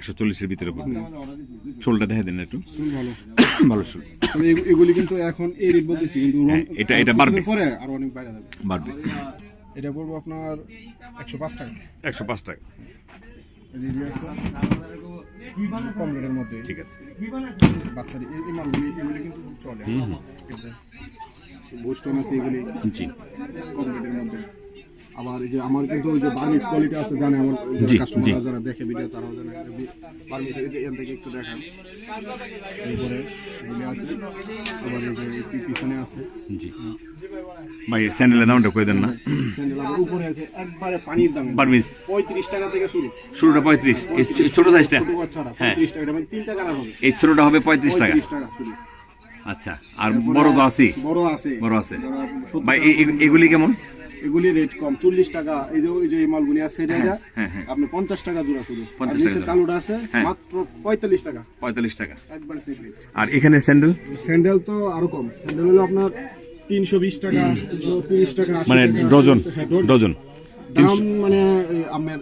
একশো চল্লিশের ভিতরে পড়বে। শোলটা দেখা দেন একটু। ভালো। ভালো শোল এগুলি কিন্তু এখন এই রেট বলতেছি কিন্তু হ্যাঁ, এটা- এটা বাড়বে। পরে আরও অনেক বাইরে যাবে। বাড়বে। এটা পড়ব আপনার একশো পাঁচ টাকা। একশো পাঁচ টাকা। কম রেটের মধ্যে। ঠিক আছে। বাচ্চাদের এই এই মালগুলি এগুলি কিন্তু চলে। বোস্টন আছে এগুলি। জি। কম রেটের মধ্যে। আবার এই যে আমার কিন্তু ওই যে বার্মিস কোয়ালিটি আছে জানে আমার যারা দেখে ভিডিও তারাও জানে। বার্মিস এই যে এখান থেকে একটু দেখান। এরপরে এগুলি আছে আবার এই যে পিছনে আছে। জি। ভাই স্যান্ডেলের দামটা করে দেন না? স্যান্ডেল আবার উপরে আছে একবারে পানির দামে। বার্মিস পঁয়ত্রিশ টাকা থেকে শুরু। শুরুটা পঁয়ত্রিশ। এই ছোট সাইজটা ছোট বাচ্চারা হ্যাঁ। পঁয়ত্রিশ টাকা। মানে তিনটা কালার হবে। এই ছোটটা হবে পঁয়ত্রিশ টাকা। পঁয়ত্রিশ টাকা শুরু আচ্ছা আর বড় তো আছি। বড় আছে। বড় আছে। ভাই টাকা। এগুলি কেমন? এগুলি রেট কম। চল্লিশ টাকা এই যে ওই যে মালগুলি আছে এটা এটা হ্যাঁ, হ্যাঁ। আপনি পঞ্চাশ টাকা জোড়া শুধু। আর 50 নিচের কালোটা আছে হ্যাঁ। মাত্র পঁয়তাল্লিশ টাকা। পঁয়তাল্লিশ টাকা। একবার আর এখানে স্যান্ডেল? স্যান্ডেল তো আরও কম। স্যান্ডেল হলো আপনার তিনশো বিশ টাকা তিনশো তিরিশ টাকা মানে ডজন হ্যাঁ, ডজন। দাম মানে আপনার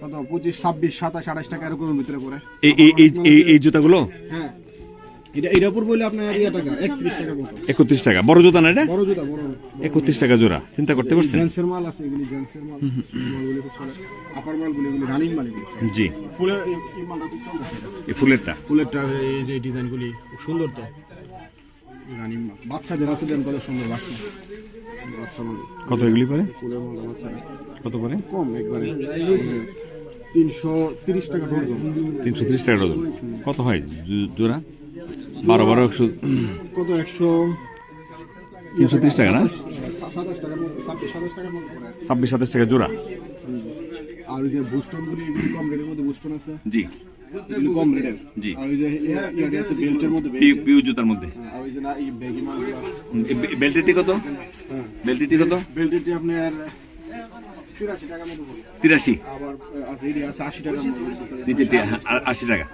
কত? পঁচিশ ছাব্বিশ সাতাশ আঠাশ টাকা এরকমের ভিতরে পড়ে। এই এই এই এই- এই জুতাগুলো? হ্যাঁ। এটা এটা পড়বে হলে আপনার ইয়া টাকা একত্রিশ টাকা বড় জুতা না এটা? বড় জুতা বড় একত্রিশ টাকা জোড়া। চিন্তা করতে পারছেন? জেন্সের মাল আছে এগুলি জেন্সের মাল মালগুলি খুব চলে আপার মালগুলি এগুলি রানিং মাল এগুলি জি। ফুলের এই মালটা ফুলেরটা? ফুলেরটা এই যে ডিজাইনগুলি খুব সুন্দর তো। রানিং মাল। বাচ্চাদের আছে দেন তাহলে সুন্দর বাচ্চা। কত এগুলি করে ফুলের মাল বাচ্চারা কত করে কম একবারে। তিনশো তিরিশ টাকা ডজন। তিনশো ত্রিশ টাকা ডজন। কত হয় জোড়া? বারো বারো একশো কত একশো? তিনশো ত্রিশ টাকা না? ছাব্বিশ সাতাশ টাকা জোড়া। আর ওই যে বুস্টনগুলি কম রেটের মধ্যে বুস্টন আছে? জি। এগুলি কম রেটের জি। আর ওই যে আছে বেল্টের মধ্যে পিউ জুতার মধ্যে। আর ওই যে না এই ব্যাগি মালগুলো বেল্টেটি কত? হ্যাঁ। বেল্টেটি কত? বেল্টেটি আপনার তিরাশি আবার আহ, আছে আশি টাকার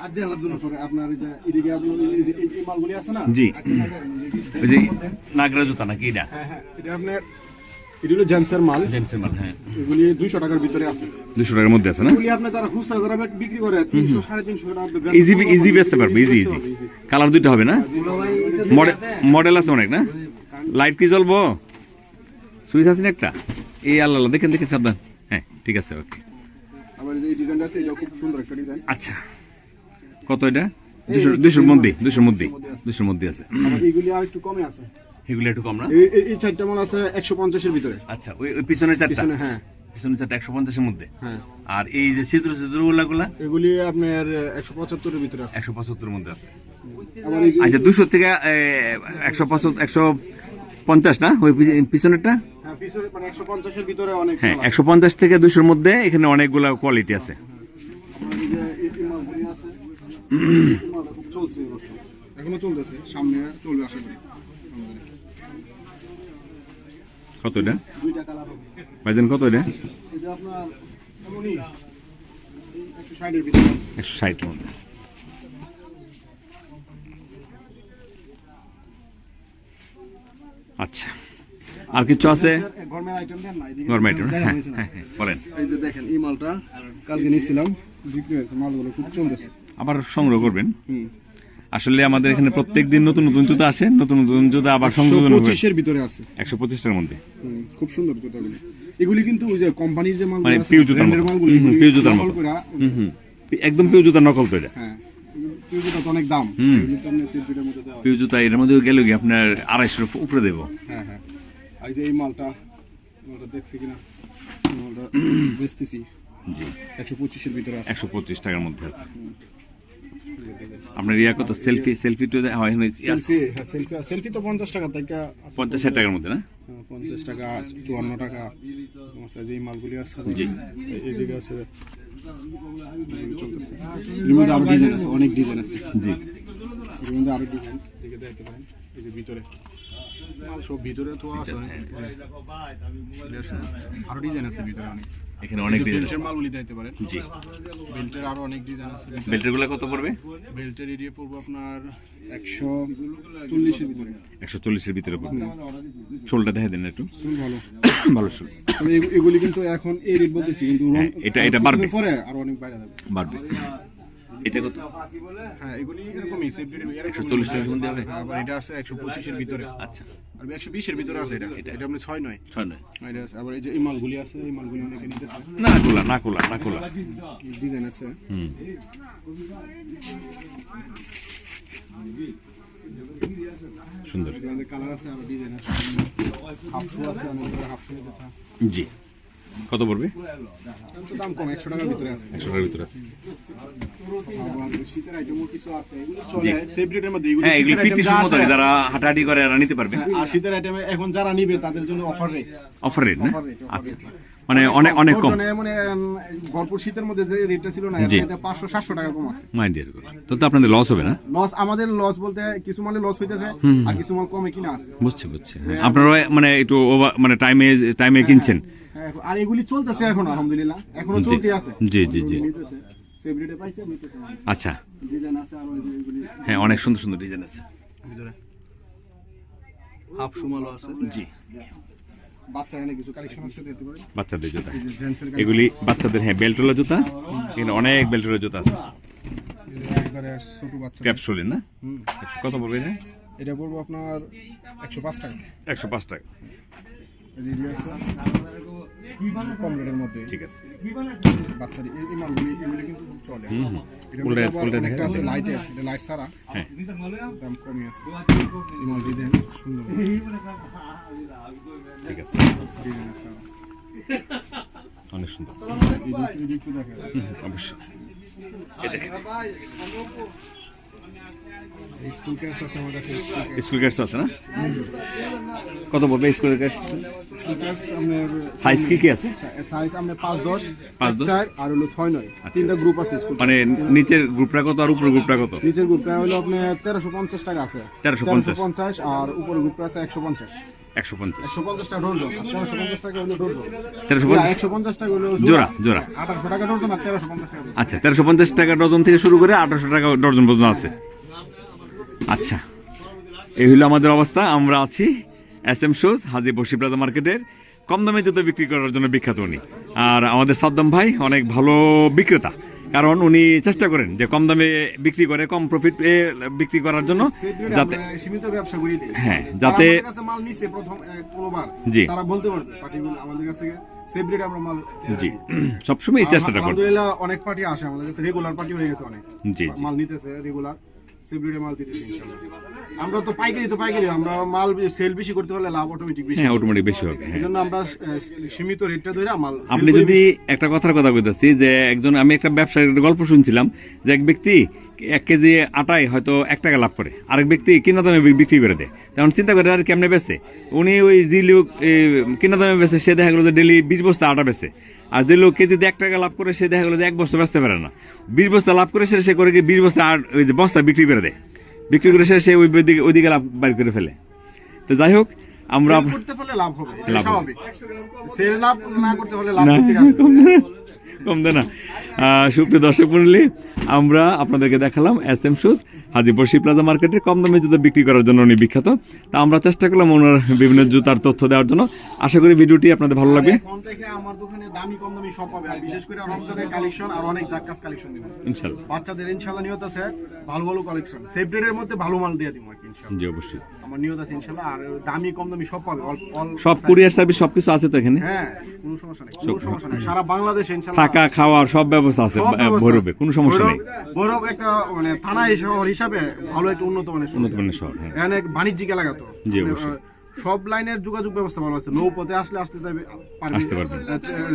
মতো নিচেরটি আ- আশি আপনার ওই যে এদিকে আপনি এই যে এই- এই মালগুলি আছে না? জি। ওই যে নাগরা জুতা নাকি এটা? হ্যাঁ হ্যাঁ এটা আপনার এটি জেন্সের মাল। জেন্টসের মাল হ্যাঁ। এগুলি দুইশো টাকার ভিতরে আছে। দুশো টাকার মধ্যে আছে না? এগুলি আপনার যারা খুচরা যারা বিক্রি করে তিনশো সাড়ে তিনশো টাকা ইজি ইজি বেচতে পারবে ইজি ইজি কালার দুইটা হবে না? মডেল মডেল আছে অনেক না? লাইট কি জ্বলবো? সুইচ আছে না একটা? এই আল্লাহ আল্লাহ, দেখেন দেখেন সাবধান। হ্যাঁ ঠিক আছে ওকে আবার এই ডিজাইনটা আছে এটা খুব সুন্দর একটা ডিজাইন আচ্ছা। কত এটা? দুশো দুশোর মধ্যে দুশোর মধ্যে দুশোর মধ্যে আছে। আবার এইগুলি আর একটু কমে আছে। এগুলো একটু কম না? এই- চারটা মাল আছে একশো পঞ্চাশের ভিতরে। আচ্ছা ওই পিছনের চারটা? হ্যাঁ। পিছনের চারটা একশো পঞ্চাশের মধ্যে? হ্যাঁ। আর এই যে ছিদ্র ছিদ্রগুলা গুলা এগুলি আপনার একশো পঁচাত্তরের ভিতরে আছে। একশো পঁচাত্তরের মধ্যে আছে। আচ্ছা দুশো থেকে একশো পঁচাত্তর একশো পঞ্চাশ না? ওই পিছনেরটা? হ্যাঁ মানে হ্যাঁ আছে। একশো পঞ্চাশ থেকে দুশোর মধ্যে এখানে অনেকগুলো কোয়ালিটি আছে আবার এই যে এই- এই মালগুলি আছে এই মালটা খুব চলছে। এখনও চলতেছে সামনে চলবে আশা করি কত এটা? ভাইজান কত এটা একশো আচ্ছা। আর কিছু আছে? গরমের আইটেম হ্যাঁ। হ্যাঁ হ্যাঁ, বলেন। এই যে দেখেন এই মালটা কালকে নিয়েছিলাম বিক্রি হয়েছে মালগুলো খুব চলতেছে। আবার সংগ্রহ করবেন। আসলে আমাদের এখানে প্রত্যেক দিন নতুন নতুন জুতা আসে নতুন নতুন জুতা আবার সংযোজন হবে পঁচিশের ভিতরে আছে। একশো পঁচিশটার মধ্যে। খুব সুন্দর জুতাগুলি। এগুলি কিন্তু ওই যে কোম্পানির যে মালগুলো মানে আছে, পিউ জুতার। মালগুলি, পিউ জুতার মতো। একদম পিউ জুতা নকল তো এটা হ্যাঁ পিউ জুতা তো অনেক দাম। পিউ জুতা এর মধ্যে গেলে কি আপনার আড়াইশোর উপরে দেবো। হ্যাঁ হ্যাঁ। এই যে এই মালটা মালটা দেখছি কিনা? মালটা বেচতেছি। জি। একশো পঁচিশের ভিতরে আছে। একশো পঁচিশ টাকার মধ্যে আছে। আপনার ইয়া কত সেলফি সেলফি টু হয় সেলফি হ্যাঁ সেলফি সেলফি তো পঞ্চাশ টাকা থেকে। পঞ্চাশ ষাট টাকার মধ্যে না? হ্যাঁ, পঞ্চাশ টাকা চুয়ান্ন টাকা। যে মালগুলি আছে। জি। এইদিকে আছে। এর মধ্যে আরও ডিজাইন আছে অনেক ডিজাইন আছে। জি। এর মধ্যে আরও ডিজাইন দেখে দেখতে পারেন এই যে ভিতরে। সব ভিতরে তো আছে। আরও ডিজাইন আছে ভিতরে অনেক। এখানে অনেক ডিজাইন বেল্টের মালগুলি দিতে পারেন। জি। বেল্টের আরও অনেক ডিজাইন আছে বেল্টেরগুলো কত পড়বে? বেল্টের এরিয়া পড়ব আপনার একশো চল্লিশের ভিতরে। একশো চল্লিশের ভিতরে পড়বে। শোলটা দেখে দিন একটু। চুল ভালো। এগুলি কিন্তু এখন এই রেট বলতেছি কিন্তু হ্যাঁ, এটা- এটা বাড়বে। পরে আরও অনেক বাইরে যাবে। বাড়বে। এটা কত? হ্যাঁ এগুলি এরকমই একশো চল্লিশ টাকার মধ্যে হবে? আবার এটা আছে একশো পঁচিশের ভিতরে। আচ্ছা। আর একশো বিশের ভিতরে আছে এটা। এটা। এটা আপনি ছয় নয়। ছয় নয়। এটা আছে। আবার এই যে এই মালগুলি আছে এই মালগুলি অনেকে নিতেছে না খোলা না খোলা না খোলা ডিজাইন আছে। হুম। সুন্দর। কালার আছে আরও ডিজাইন আছে। হাফ শু আছে অনেক হাফ শু জি। কত পড়বে? দাম কম একশো টাকার ভিতরে আছে। একশো টাকার ভিতরে আছে। শীতের আইটেমও কিছু আছে এগুলো চলে সেফ মধ্যে এগুলো হ্যাঁ এগুলো পিটি item যা মতো আছে, যারা হাঁটাহাঁটি করে এরা নিতে পারবে। হ্যাঁ, আর শীতের আইটেমে এখন যারা নিবে তাদের জন্য অফার রেট অফার রেট না? Offer rate, offer আচ্ছা। মানে অনেক অনেক কম। মানে ভরপুর শীতের মধ্যে যে রেটটা ছিল না এটা টাকা কম আছে। মাই ডিয়ার তো তো আপনাদের লস হবে না? লস আমাদের লস বলতে কিছু মালে লস হইতেছে আর কিছু মাল কমে কিনা আছে। বুঝছি বুঝছি। হ্যাঁ, আপনারা মানে একটু মানে টাইমে টাইমে কিনছেন। আর এগুলি চলতেছে এখন আলহামদুলিল্লাহ। এখনও। চলতে আছে। জি, জি, জি। আচ্ছা। হ্যাঁ অনেক সুন্দর সুন্দর ডিজাইন আছে। ভিতরে হাফ সুমালো আছে। জি। বাচ্চাদের জুতা। এগুলি বাচ্চাদের হ্যাঁ বেল্টোলা জুতা। এখানে অনেক বেল্টোলা জুতা আছে। না। কত পড়বে এটা? এটা পড়ব আপনার একশো পাঁচ টাকা। একশো পাঁচ টাকা। কম রেটের মধ্যে। ঠিক আছে। বাচ্চার এই মালগুলি এগুলি কিন্তু খুব চলে। আছে এটা লাইট ছাড়া। হ্যাঁ। দাম কমই আছে এই মালটি দেন সুন্দর। ঠিক আছে। অনেক সুন্দর। অবশ্যই। স্কুল ক্যাশ আছে আমার কাছে স্কুল ক্যাশ আছে না? কত পড়বে school guards school cash size কি কি আছে? সাইজ আর হলো নয়। আচ্ছা। তিনটা গ্রুপ আছে স্কুল মানে নিচের গ্রুপটা কত আর উপরের গ্রুপটা কত? নিচের গ্রুপটা হলো আপনার তেরোশো পঞ্চাশ টাকা আছে। 1350 আর উপরের গ্রুপটা আছে একশো পঞ্চাশ। একশো পঞ্চাশ। ডর্জন তেরোশো পঞ্চাশ টাকা হলো ডর্জন তেরোশো পঞ্চাশ? একশো পঞ্চাশ টাকা হলো জোড়া, জোড়া। আঠারোশো টাকা ডর্জন আর তেরোশো পঞ্চাশ টাকা ডজন। আচ্ছা তেরোশো পঞ্চাশ টাকা ডজন থেকে শুরু করে আঠারোশো টাকা ডজন পর্যন্ত আছে। আচ্ছা। এই হলো আমাদের অবস্থা আমরা আছি এস এম শোজ হাজি বসি প্লাজা মার্কেটের কম দামে জুতো বিক্রি করার জন্য বিখ্যাত উনি। আর আমাদের সাদ্দাম ভাই অনেক ভালো বিক্রেতা কারণ উনি চেষ্টা করেন যে কম দামে বিক্রি করে কম প্রফিট বিক্রি করার জন্য যাতে সীমিত ব্যবসা করি। হ্যাঁ, যাতে- মাল নিছে প্রথম কোনোবার জি। তারা বলতে পারবে পার্টিগুলো আমাদের কাছ থেকে। রেটে আমরা মাল জি। সবসময় এই চেষ্টাটা করেন আলহামদুলিল্লাহ অনেক পার্টি আসে আমাদের কাছে রেগুলার পার্টি হয়ে গেছে অনেক। জি মাল নিতেছে রেগুলার সেভ মাল দিতেছে আমরা তো পাইকারি তো পাইকারি আমরা মাল সেল বেশি করতে পারলে লাভ অটোমেটিক বেশি হ্যাঁ অটোমেটিক বেশি হবে হ্যাঁ। এই জন্য আমরা সীমিত রেটটা ধরে মাল আপনি যদি একটা কথার কথা কইতাছি যে একজন আমি একটা ব্যবসায়ীর গল্প শুনছিলাম যে এক ব্যক্তি এক কেজি আটায় হয়তো এক টাকা লাভ করে আরেক ব্যক্তি কিনা দামে বিক্রি করে দেয়। তখন চিন্তা করে আর কেমনে বেচে? উনি ওই লোক কিনা দামে বেচে সে দেখা গেলো যে ডেলি বিশ বস্তা আটা বেচে। আর যে লোক কেজিতে এক টাকা লাভ করে, সে দেখা গেলো যে এক বস্তা বাঁচতে পারে না। বিশ বস্তা লাভ করে সে করে গিয়ে বিশ বস্তা আর ওই যে বস্তা বিক্রি করে দেয়। বিক্রি করে সে ওই দিকে ওইদিকে লাভ বাড়ি করে ফেলে। তো যাই হোক আমরা করতে পারলে লাভ হবে। স্বাভাবিক। সেল লাভ না করতে হলে লাভ না, করতে সুপ্রিয় দর্শক মন্ডলী আমরা আপনাদেরকে দেখালাম এস এম শুজ হাজি বসি প্লাজা মার্কেটে কম দামে জুতো বিক্রি করার জন্য উনি বিখ্যাত। তা আমরা চেষ্টা করলাম ওনার বিভিন্ন জুতার তথ্য দেওয়ার জন্য। আশা করি ভিডিওটি আপনাদের ভালো লাগবে। আমার দোকানে দামি কম দামি সব পাবে। আর বিশেষ করে রমজানের কালেকশন আর অনেক জাক্কাস কালেকশন বাচ্চাদের নিয়ত আছে ভালো ভালো কালেকশন। সেফ মধ্যে ভালো মাল দিয়ে দিব আর কি জি অবশ্যই। আমার নিয়ত আছে ইনশাল্লাহ। আর দামি কম দামি সব পাবে সব কুরিয়ার সার্ভিস সবকিছু আছে তো এখানে? হ্যাঁ কোনো সমস্যা নেই কোনো সমস্যা নেই। সারা বাংলাদেশে ইনশাআল্লাহ থাকা খাওয়ার সব ব্যবস্থা আছে ভৈরবে কোনো সমস্যা নেই। ভৈরব- একটা মানে থানা শহর হিসাবে ভালো একটা উন্নত মানের শহর। উন্নত মানের শহর হ্যাঁ। এখানে বাণিজ্যিক এলাকা তো। জি, অবশ্যই। সব লাইনের যোগাযোগ ব্যবস্থা ভালো আছে। নৌপথে আসলে আসতে যাবে আসতে পারবেন।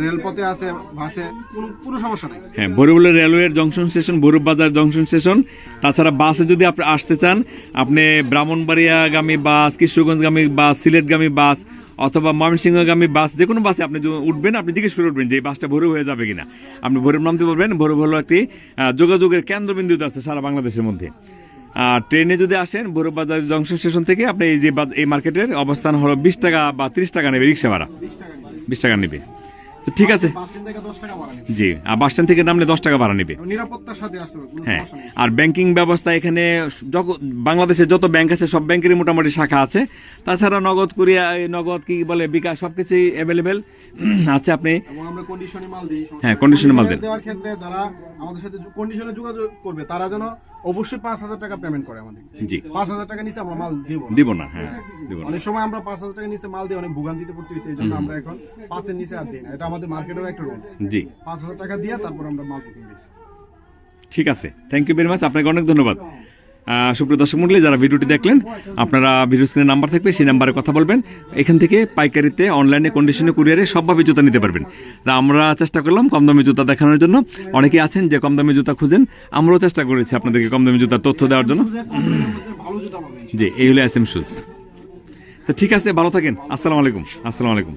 রেলপথে আছে বাসে কোনো কোনো সমস্যা নেই। হ্যাঁ ভৈরবলের রেলওয়ের জংশন স্টেশন ভৈরব বাজার জংশন স্টেশন। তাছাড়া বাসে যদি আপনি আসতে চান আপনি ব্রাহ্মণবাড়িয়াগামী বাস কিশোরগঞ্জগামী বাস সিলেটগামী বাস অথবা ময়মনসিংহগামী বাস যে কোনো বাসে আপনি উঠবেন আপনি জিজ্ঞেস করে উঠবেন যে বাসটা ভৈরব হয়ে যাবে কিনা। আপনি ভৈরব নামতে পারবেন। ভৈরব হলো একটি যোগাযোগের কেন্দ্রবিন্দুতে আছে সারা বাংলাদেশের মধ্যে। আর ট্রেনে যদি আসেন বড়বাজার জংশন স্টেশন থেকে আপনি এই যে এই মার্কেটের অবস্থান হলো বিশ টাকা বা ত্রিশ টাকা নেবে রিক্সা ভাড়া বিশ টাকা নিবে। ঠিক আছে। জি আর বাস স্ট্যান্ড থেকে নামলে দশ টাকা ভাড়া নেবে। হ্যাঁ আর ব্যাংকিং ব্যবস্থা এখানে বাংলাদেশে যত ব্যাংক আছে সব ব্যাংকেরই মোটামুটি শাখা আছে। তাছাড়া নগদ কুরিয়া নগদ কি বলে বিকাশ সবকিছুই অ্যাভেলেবেল আছে আপনি আমরা কন্ডিশনে মাল হ্যাঁ, দেন। দেওয়ার ক্ষেত্রে যারা আমাদের সাথে কন্ডিশনে যোগাযোগ করবে তারা যেন অবশ্যই পাঁচ হাজার টাকা পেমেন্ট করে আমাদের। জি। পাঁচ হাজার টাকা নিচে আমরা মাল দিব না। দিব না হ্যাঁ অনেক সময় আমরা পাঁচ হাজার টাকা নিচে মাল দিয়ে অনেক ভোগান্তিতে পড়তে হয়েছে এই জন্য আমরা এখন পাঁচের নিচে আর দিই না। এটা আমাদের মার্কেটের একটা রুলস জি। পাঁচ হাজার টাকা দিয়ে তারপর আমরা মাল বুকিং দিই। ঠিক আছে। থ্যাংক ইউ ভেরি মাচ আপনাকে অনেক ধন্যবাদ। সুপ্রিয় দর্শক মন্ডলী যারা ভিডিওটি দেখলেন আপনারা ভিডিও স্ক্রিনে নাম্বার থাকবে সেই নাম্বারে কথা বলবেন। এখান থেকে পাইকারিতে অনলাইনে কন্ডিশনে কুরিয়ারে সবভাবে জুতা নিতে পারবেন। তা আমরা চেষ্টা করলাম কম দামি জুতা দেখানোর জন্য। অনেকে আছেন যে কম দামি জুতা খুঁজেন। আমরাও চেষ্টা করেছি আপনাদেরকে কম দামি জুতার তথ্য দেওয়ার জন্য। জি এই হলো এস এম শুজ তো ঠিক আছে ভালো থাকেন। আসসালামু আলাইকুম। আসসালামু আলাইকুম।